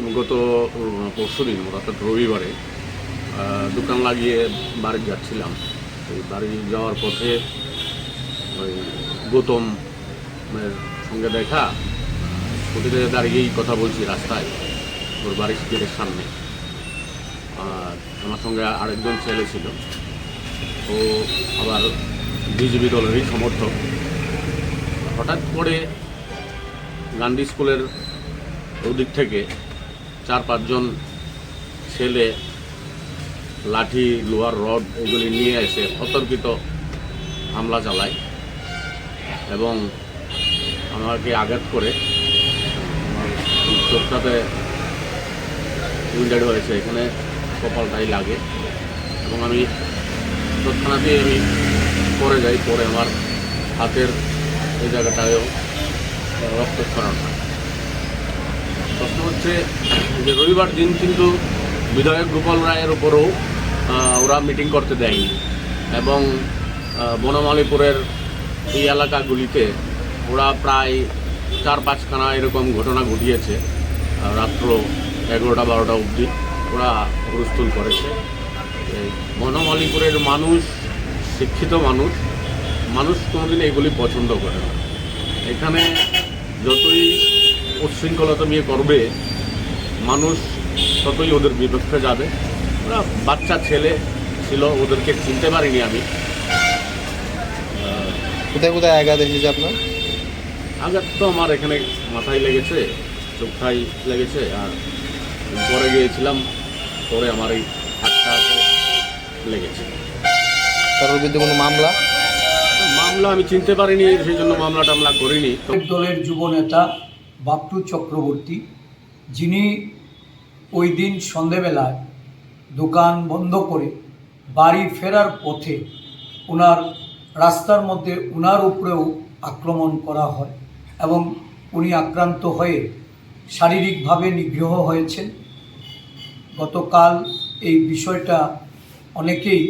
আমি গত পরশু দিন, অর্থাৎ রবিবারে দোকান লাগিয়ে বাড়ি যাচ্ছিলাম। এই বাড়ি যাওয়ার পথে ওই গৌতম এর সঙ্গে দেখা স্কুটিতে দাঁড়িয়েই কথা বলছি রাস্তায়, ওর বাড়ির গেটের সামনে। আর আমার সঙ্গে আরেকজন ছেলে ছিল। ও আবার বিজেপি দলেরই সমর্থক। হঠাৎ করে গান্ধী স্কুলের ওদিক থেকে চার পাঁচজন ছেলে, লাঠি, লোহার রড এগুলি নিয়ে এসে অতর্কিত হামলা চালায় এবং আমাকে আঘাত করে। চোখটাতে উইন্ডেড হয়েছে, এখানে কপালটাই লাগে এবং আমি তৎক্ষণাৎই আমি পরে যাই পরে আমার হাতের এই জায়গাটায়ও রক্তক্ষরণ হয়। প্রশ্ন হচ্ছে যে রবিবার দিন কিন্তু বিধায়ক গোপাল রায়ের উপরও ওরা মিটিং করতে দেয়নি। এবং বনমালীপুরের এই এলাকাগুলিতে ওরা প্রায় চার পাঁচখানা এরকম ঘটনা ঘটিয়েছে রাত্র এগারোটা বারোটা অবধি ওরা হুলস্থুল করেছে। বনমালীপুরের মানুষ, শিক্ষিত মানুষ মানুষ কোনোদিন এগুলি পছন্দ করে না। এখানে যতই উচ্ছৃঙ্খলতা নিয়ে করবে মানুষ ততই ওদের বিপক্ষে যাবে। ওরা বাচ্চা ছেলে ছিল ওদেরকে চিনতে পারিনি আমি। কোথায় কোথায় আঘাত এসেছে আপনার? আঘাত তো আমার এখানে মাথায় লেগেছে চোখটাই লেগেছে আর পরে গিয়েছিলাম পরে আমার এই হাতটা লেগেছে। তার বিরুদ্ধে কোনো মামলা? মামলা আমি চিনতে পারিনি সেই জন্য মামলা টামলা করিনি। দলের যুবনেতা বাপটু চক্রবর্তী, যিনি ওই দিন সন্ধেবেলায় দোকান বন্ধ করে বাড়ি ফেরার পথে ওনার রাস্তার মধ্যে ওনার উপরেও আক্রমণ করা হয় এবং উনি আক্রান্ত হয়ে শারীরিকভাবে নিগ্রহ হয়েছেন। গতকাল এই বিষয়টা, অনেকেই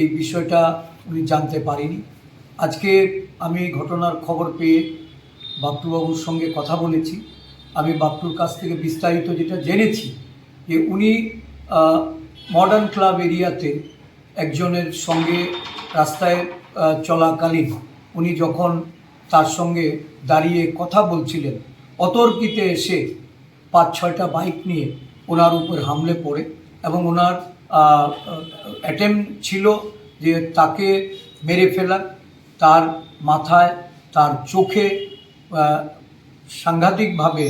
এই বিষয়টা উনি জানতে পারেনি। আজকে আমি ঘটনার খবর পেয়ে বাপ্টুবাবুর সঙ্গে কথা বলেছি। আমি বাপ্টুর কাছ থেকে বিস্তারিত যেটা জেনেছি যে উনি মডার্ন ক্লাব এরিয়াতে একজনের সঙ্গে রাস্তায় চলাকালীন উনি যখন তার সঙ্গে দাঁড়িয়ে কথা বলছিলেন, অতর্কিতে এসে পাঁচ ছয়টা বাইক নিয়ে ওনার উপর হামলে পড়ে এবং ওনার অ্যাটেম্প ছিল যে তাকে মেরে ফেলার। তার মাথায়, তার চোখে সাংঘাতিকভাবে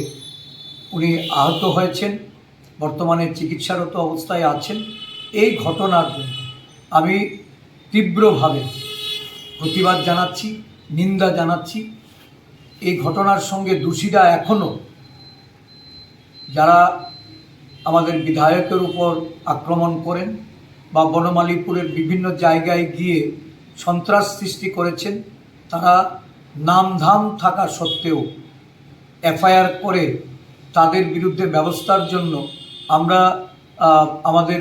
উনি আহত হয়েছেন, বর্তমানে চিকিৎসারত অবস্থায় আছেন। এই ঘটনার জন্য আমি তীব্রভাবে প্রতিবাদ জানাচ্ছি, নিন্দা জানাচ্ছি। এই ঘটনার সঙ্গে দোষীরা এখনও যারা আমাদের বিধায়কের উপর আক্রমণ করেন বা বনমালীপুরের বিভিন্ন জায়গায় গিয়ে সন্ত্রাস সৃষ্টি করেছেন, তারা নামধাম থাকা সত্ত্বেও এফআইআর করে তাদের বিরুদ্ধে ব্যবস্থার জন্য আমরা আমাদের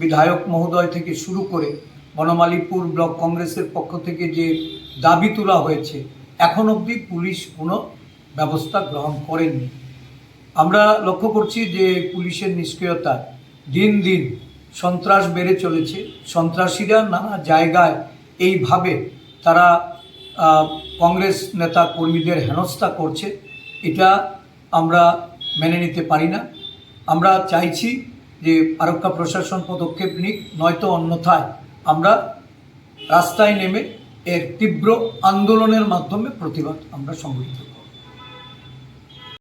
বিধায়ক মহোদয় থেকে শুরু করে বনমালীপুর ব্লক কংগ্রেসের পক্ষ থেকে যে দাবি তোলা হয়েছে, এখন অবধি পুলিশ কোনো ব্যবস্থা গ্রহণ করেননি আমরা লক্ষ্য করছি যে পুলিশের নিষ্ক্রিয়তা দিন দিন সন্ত্রাস বেড়ে চলেছে। সন্ত্রাসীরা নানা জায়গায় এইভাবে তারা কংগ্রেস নেতা কর্মীদের হেনস্থা করছে, এটা আমরা মেনে নিতে পারি না আমরা চাইছি যে আরক্ষা প্রশাসন পদক্ষেপ নিক, নয়তো অন্যথায় আমরা রাস্তায় নেমে এর তীব্র আন্দোলনের মাধ্যমে প্রতিবাদ আমরা সংগঠিত।